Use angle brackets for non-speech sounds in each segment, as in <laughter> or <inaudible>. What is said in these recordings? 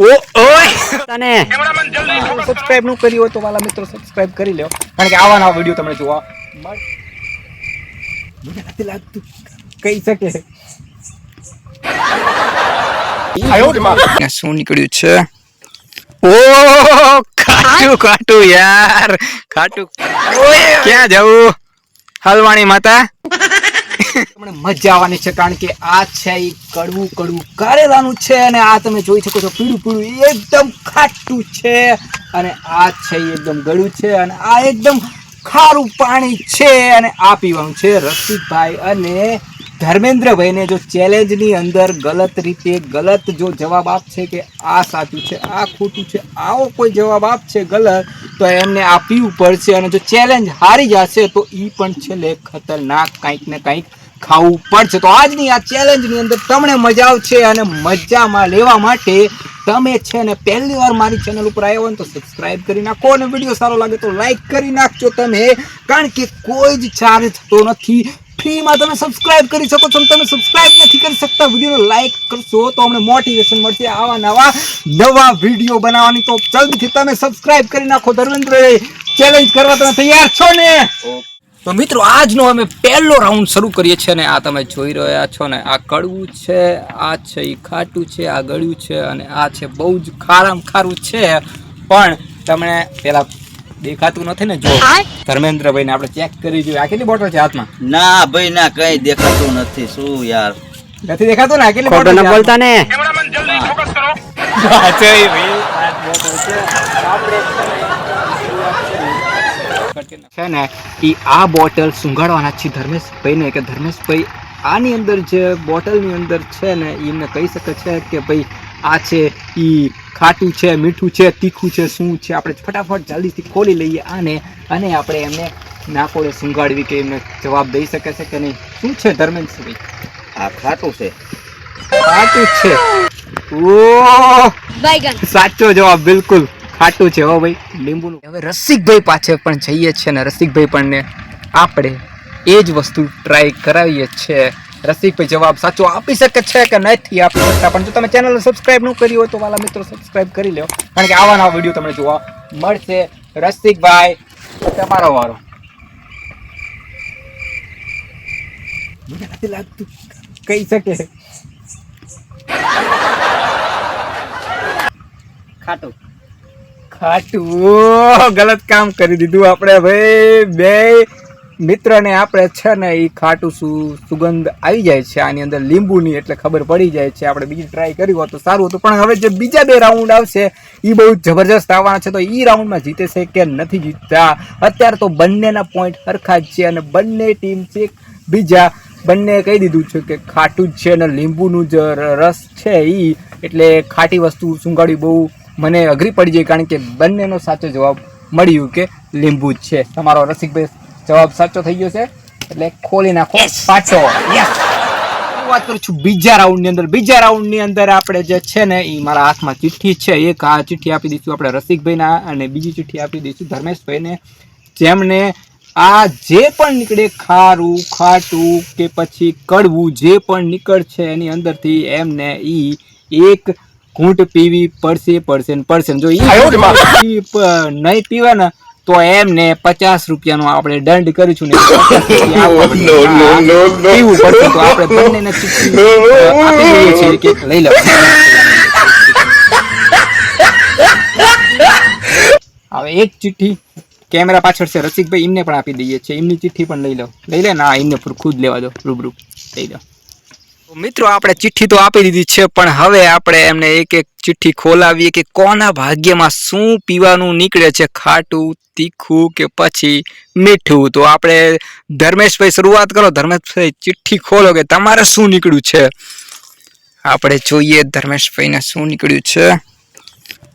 ઓ ઓય! તને સબસ્ક્રાઇબ ન કરી હોય તો વાલા મિત્રો સબસ્ક્રાઇબ કરી લ્યો. કારણ કે આવા નવા વિડિયો તમને જોવા મને નથી લાગતું કહી શકે. શું નીકળ્યું છે? ઓ ખાટું ખાટું યાર. ખાટું. ક્યાં જવું? હલવાણી માતા? તમને મજા આવવાની છે કારણ કે આ છે એ કડવું કડવું કારેલાનું છે અને આ તમે જોઈ શકો છો પીળું પીળું એકદમ ખાટું છે અને આ છે એકદમ ગળું છે અને આ એકદમ ખારું પાણી છે અને આ પીવાનું છે રસિકભાઈ અને ધર્મેન્દ્રભાઈને જો ચેલેન્જની અંદર ગલત રીતે ગલત જો જવાબ આપશે કે આ સાચું છે, આ ખોટું છે, આવો કોઈ જવાબ આપશે ગલત, તો એમને આ પીવું પડશે અને જો ચેલેન્જ હારી જશે, તો એ પણ છેલ્લે ખતરનાક કંઈક ને કંઈક ખાવું પડશે. તો આજની આ ચેલેન્જની અંદર તમને મજા આવશે અને મજામાં લેવા માટે તમે છે ને પહેલી વાર મારી ચેનલ ઉપર આવ્યો હોય તો સબસ્ક્રાઇબ કરી નાખો અને વીડિયો સારો લાગે તો લાઈક કરી નાખજો તમે, કારણ કે કોઈ જ ચાર્જ થતો નથી. ફ્રીમાં તમે સબસ્ક્રાઇબ કરી શકો છો તમે સબસ્ક્રાઇબ નથી કરી શકતા, વિડીયોને લાઈક કરશો તો અમને મોટિવેશન મળશે આવા નવા નવા વીડિયો બનાવવાની. તો જલ્દીથી તમે સબસ્ક્રાઇબ કરી નાખો. ધર્મેન્દ્ર ચેલેન્જ કરવા તમે તૈયાર છો ને? તો મિત્રો, આજનો અમે પહેલો રાઉન્ડ શરૂ કરીએ છીએ ને આ તમે જોઈ રહ્યા છો ને, આ કડવું છે, આ છે એ ખાટું છે, આ ગળ્યું છે અને આ છે બહુ જ ખારામ ખારું છે. પણ તમને પેલા દેખાતું નથી ને જો. ધર્મેન્દ્રભાઈ ને આપણે ચેક કરી જોઈએ. આ કેટલી બોટલ છે હાથમાં? ના ભાઈ ના કઈ દેખાતું નથી. શું યાર? નથી દેખાતું ને? આ કેટલી બોટલ બોલતા ને. હાથમાં? છે. ને એ આ બોટલ સુંઘાડવાના છે ધર્મેશભાઈને. કે ધર્મેશભાઈ આની અંદર જે બોટલની અંદર છે ને એમને કહી શકે છે કે ભાઈ આ છે એ ખાટું છે મીઠું છે તીખું છે શું છે? આપણે ફટાફટ જલ્દીથી ખોલી લઈએ આને અને આપણે એમને નાકોડે સુંઘાડવી કે એમને જવાબ દઈ શકે છે કે નહીં? શું છે ધર્મેન્દ્ર ધર્મેન્દ્રભાઈ આ ખાટું છે. ખાટું છે. ઓ સાચો જવાબ બિલકુલ. ખાટું છે હો ભાઈ. લીંબુનું. હવે રસિકભાઈ પાછળ પણ જઈએ છીએ ને રસિકભાઈ પણ ને આપણે એ જ વસ્તુ ટ્રાય કરાવીએ છીએ. રસિકભાઈ જવાબ સાચો આપી શકે છે કે નથી આપી શકતા? પણ જો તમે ચેનલ સબસ્ક્રાઇબ ન કરી હોય તો વાલા મિત્રો સબસ્ક્રાઇબ કરી લો કારણ કે આવા નવા વીડિયો તમને જોવા મળશે. રસિકભાઈ તમારો વારો. કહી શકે. ખાટું. ખાટું. ગલત કામ કરી દીધું આપણે ભાઈ. બે મિત્રને આપણે છે ને એ ખાટું શું સુગંધ આવી જાય છે, આની અંદર લીંબુની એટલે ખબર પડી જાય છે, આપણે બીજી ટ્રાય કરી હોત તો સારું હતું. પણ હવે જે બીજા બે રાઉન્ડ આવશે એ બહુ જબરજસ્ત આવવાના છે. તો એ રાઉન્ડમાં જીતે છે કે નથી જીતતા? અત્યારે તો બંનેના પોઈન્ટ સરખા જ છે અને બંને ટીમ છે બીજા. બંને કહી દીધું છે કે ખાટું જ છે અને લીંબુનું જ રસ છે એ એટલે ખાટી વસ્તુ સુંગાડી બહુ મને અઘરી પડી જાય કારણ કે બંનેનો સાચો જવાબ મળ્યું કે લીંબુ જ છે. તમારો રસિકભાઈ જવાબ સાચો થઈ ગયો છે. એટલે ખોલી નાખો પાછો. વાત કરું છું બીજા રાઉન્ડની અંદર. બીજા રાઉન્ડની અંદર આપણે જે છે ને એ મારા હાથમાં ચિઠ્ઠી છે. એક આ ચિઠ્ઠી આપી દઈશું આપણે રસિકભાઈના અને બીજી ચિઠ્ઠી આપી દઈશું ધર્મેશભાઈને. જેમને આ જે પણ નીકળે ખારું ખાટું કે પછી કડવું જે પણ નીકળશે એની અંદરથી એમને ઈ એક ઘૂંટ પીવી પડશે પડશે ને પડશે ને. જો ઈ પીવી નહીં પીવે ને તો એમને પચાસ રૂપિયાનો આપણે દંડ કરીશું ને 50 રૂપિયા આપવાના. <laughs> પીવું પડશે તો આપણે બંનેને <laughs> આપી દઈએ છીએ કે લઈ લો. હવે એક ચિઠ્ઠી કેમેરા પાછળ છે. રસિકભાઈ એમને પણ આપી દઈએ છીએ. એમની ચિઠ્ઠી પણ લઈ લો. લઈ લે ના એમને ખુદ લેવા દો રૂબરૂ. લઈ લો. મિત્રો, આપણે ચિઠ્ઠી તો આપી દીધી છે, પણ હવે આપણે એમને એક એક ચિઠ્ઠી ખોલાવીએ કે કોના ભાગ્યમાં શું પીવાનું નીકળે છે, ખાટું, તીખું કે પછી મીઠું? તો આપણે ધર્મેશભાઈ, શરૂઆત કરો. ધર્મેશભાઈ, ચિઠ્ઠી ખોલો કે તમારે શું નીકળ્યું છે? આપણે જોઈએ ધર્મેશભાઈને શું નીકળ્યું છે.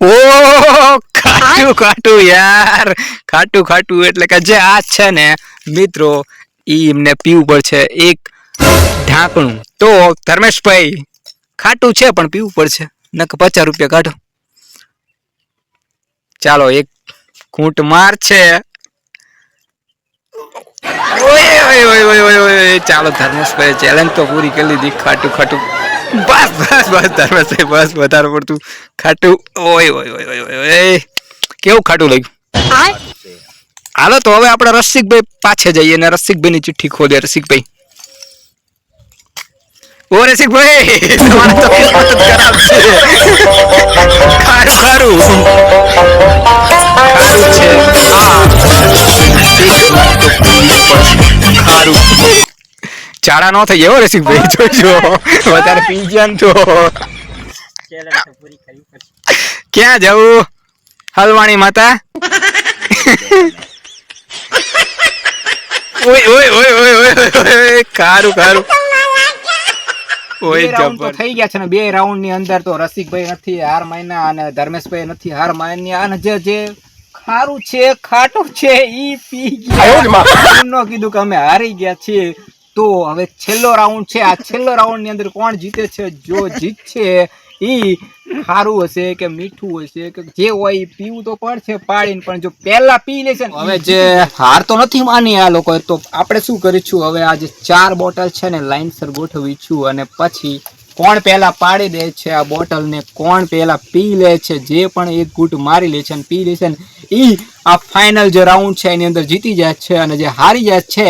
ઓ, ખાટું ખાટું યાર. ખાટું ખાટું એટલે કે જે આ છે ને, મિત્રો એ એમને પીવું પડશે એક ઢાંકણું તો ધર્મેશભાઈ ખાટું છે પણ પીવું પડશે નક પચાસ રૂપિયા કાઢો ચાલો એક ઘૂંટ માર છે ચાલો ધર્મેશભાઈ ચેલેન્જ તો પૂરી કરી લીધી ખાટું ખાટું બસ બસ બસ ધર્મેશભાઈ બસ વધારે પડતું ખાટું ઓય ઓય ઓય ઓય ઓય ઓય કેવું ખાટું લાગ્યું હાલો તો હવે આપણે રસિકભાઈ પાછે જઈએ અને રસિકભાઈની ચિઠ્ઠી ખોલીએ રસિકભાઈ ઓ રસિકભાઈ તમારે તો કિસ્મત જ છે. ખારું ખારું. ખારું છે. ખારું. ચાડા ન થઈ જાય રસિકભાઈ જોજો. વધારે પી ગયા તો. ક્યાં જવું હલવાણી માતા. ઓય ઓય ઓય ઓય ઓય, ખારું ખારું. બે રાઉન્ડ તો થઈ ગયા છે ને બે રાઉન્ડની અંદર તો રસિકભાઈ નથી હાર માન્યા અને ધર્મેશભાઈ નથી હાર માન્યા અને જે જે ખારું છે ખાટું છે ઈ પી ગયા. એમ કીધું કે અમે હારી ગયા છીએ. તો હવે છેલ્લો રાઉન્ડ છે. આ છેલ્લો રાઉન્ડની અંદર કોણ જીતે છે? જો જીતશે ઈ ખારું હશે કે મીઠું હશે કે જે હોય એ પીવું તો પડશે પાડીને પણ જો પહેલા પી લેશે ને હવે જે હાર તો નથી માની આ લોકો તો આપણે શું કરીશું? હવે આ જે ચાર બોટલ છે ને લાઈનસર ગોઠવીશું અને પછી કોણ પહેલા પાડી દે છે આ બોટલ ને કોણ પહેલા પી લે છે જે પણ એક ઘૂંટ મારી લે છે અને પી લે છે ને ઈ આ ફાઇનલ જે રાઉન્ડ છે એની અંદર જીતી જાય છે અને જે હારી જાય છે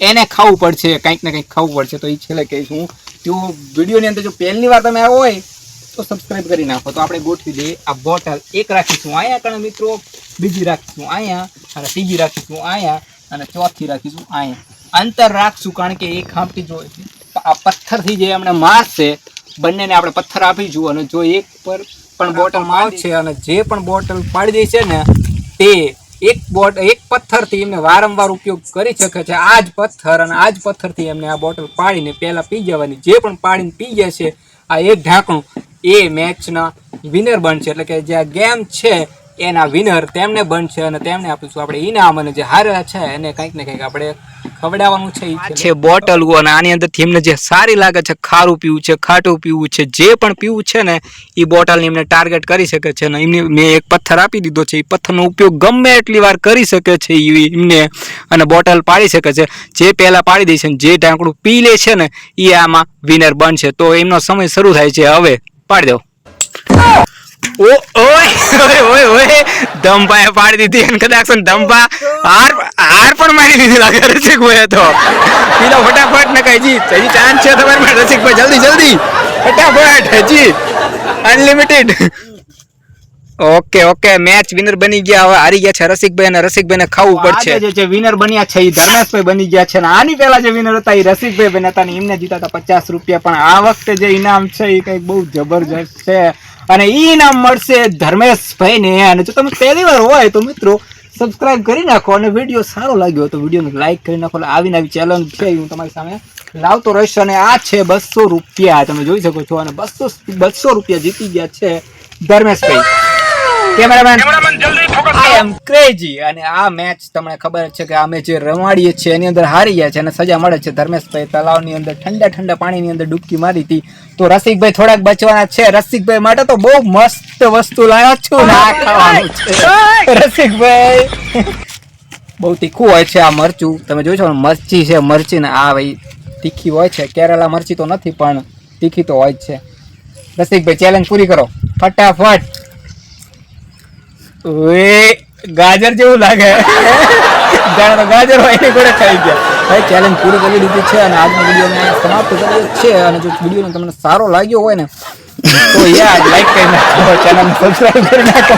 એને ખાવું પડશે કંઈક ને કંઈક ખાવું પડશે. તો એ છેલ્લે કહીશ હું. જો વિડીયોની અંદર જો પહેલી વાર તમે આવ્યો હોય તો સબસ્ક્રાઇબ કરી નાખો. તો આપણે ગોઠવી દઈએ આ બોટલ એક રાખીશું અહીંયા કારણ મિત્રો બીજી રાખીશું અહીંયા અને ત્રીજી રાખીશું અહીંયા અને ચોથી રાખીશું અહીંયા. અંતર રાખશું કારણ કે એક ખાંપટી જો આ પથ્થરથી જે એમને મારશે બંનેને આપણે પથ્થર આપીશું અને જો એક પર પણ બોટલ આવશે અને જે પણ બોટલ પાડી દે છે ને તે એક બોટ એક પથ્થરથી એમને વારંવાર ઉપયોગ કરી શકે છે. આ જ પથ્થર અને આ જ પથ્થરથી એમને આ બોટલ પાડીને પહેલાં પી જવાની. જે પણ પાડીને પી જશે આ એક ઢાંકણું એ મેચના વિનર બનશે. એટલે કે જે આ ગેમ છે એના વિનર તેમને બનશે અને તેમને આપીશું. આપણે ઇનામ અને જે હારેલા છે એને કંઈક ને કંઈક આપણે ખવડાવવાનું છે છે. બોટલ અને આની અંદર એમને જે સારી લાગે છે ખારું પીવું છે ખાટું પીવું છે જે પણ પીવું છે ને એ બોટલને એમને ટાર્ગેટ કરી શકે છે ને એમને મેં એક પથ્થર આપી દીધો છે એ પથ્થરનો ઉપયોગ ગમે એટલી વાર કરી શકે છે એમને અને બોટલ પાડી શકે છે. જે પહેલાં પાડી દે છે જે ઢાંકણું પી લે છે ને એ આમાં વિનર બનશે. તો એમનો સમય શરૂ થાય છે હવે. પાડી દો ઓ, ઓય ઓય ઓય ધંભાએ પાડી દીધી અને કદાચ છે હાર હાર પણ મારી દીધી લાગે રસિકભાઈ તો. પીલો ફટાફટ ને કઈ જી, હજી ચાન્સ છે તમારી રસિક ભાઈ જલ્દી જલ્દી. ફટાફટ, હજી. Unlimited okay okay match winner બની ગયા. હવે હારી ગયા છે રસિકભાઈ અને રસિકભાઈ ને ખાવું પડશે. જે વિનર બન્યા છે એ ધર્મેશભાઈ બની ગયા છે અને આની પહેલા જે વિનર હતા એ રસિકભાઈ બન્યા હતા એમને જીતા હતા પચાસ રૂપિયા. પણ આ વખતે જે ઇનામ છે એ કંઈક બહુ જબરજસ્ત છે. અને એ ઇનામ મળશે ધર્મેશભાઈ ને અને જો તમે પહેલી વાર હોય તો મિત્રો સબસ્ક્રાઇબ કરી નાખો અને વીડિયો સારો લાગ્યો તો વિડીયોને લાઈક કરી નાખો. આવીને આવી ચેલેન્જ છે હું તમારી સામે લાવતો રહીશ. અને આ છે બસો રૂપિયા. તમે જોઈ શકો છો અને બસો બસો રૂપિયા જીતી ગયા છે ધર્મેશભાઈ. કેમેરામેન આઈ એમ ક્રેઝી અને આ મેચ તમને ખબર છે કે અમે જે રમાડીએ છીએ એની અંદર હારી ગયા છે અને સજા મળે છે. ધર્મેશભાઈ તલાવની અંદર ઠંડા ઠંડા પાણીની અંદર ડૂબકી મારી હતી. તો રસિકભાઈ થોડાક બચવાના છે. રસિકભાઈ માટે તો બહુ મસ્ત વસ્તુ લાવ્યો છું ના ખાવાનું છે. રસિકભાઈ બહુ તીખું હોય છે આ મરચું. તમે જોઈ છો મરચી છે મરચી ને આ ભાઈ તીખી હોય છે. કેરેલા મરચી તો નથી પણ તીખી તો હોય જ છે. રસિકભાઈ ચેલેન્જ પૂરી કરો. ફટાફટ. ઓએ ગાજર જેવું લાગે. જાણે ગાજર હોય એની જોડે ખાઈ ગયા. ભાઈ ચેલેન્જ પૂરી કરી દીધી છે અને આજનો વીડિયો મેં સમાપ્ત કર્યો છે. અને જો વીડિયો તમને સારો લાગ્યો હોય ને, તો યાર લાઈક કરી નાખો ચેનલ સબસ્ક્રાઈબ કરી નાખો.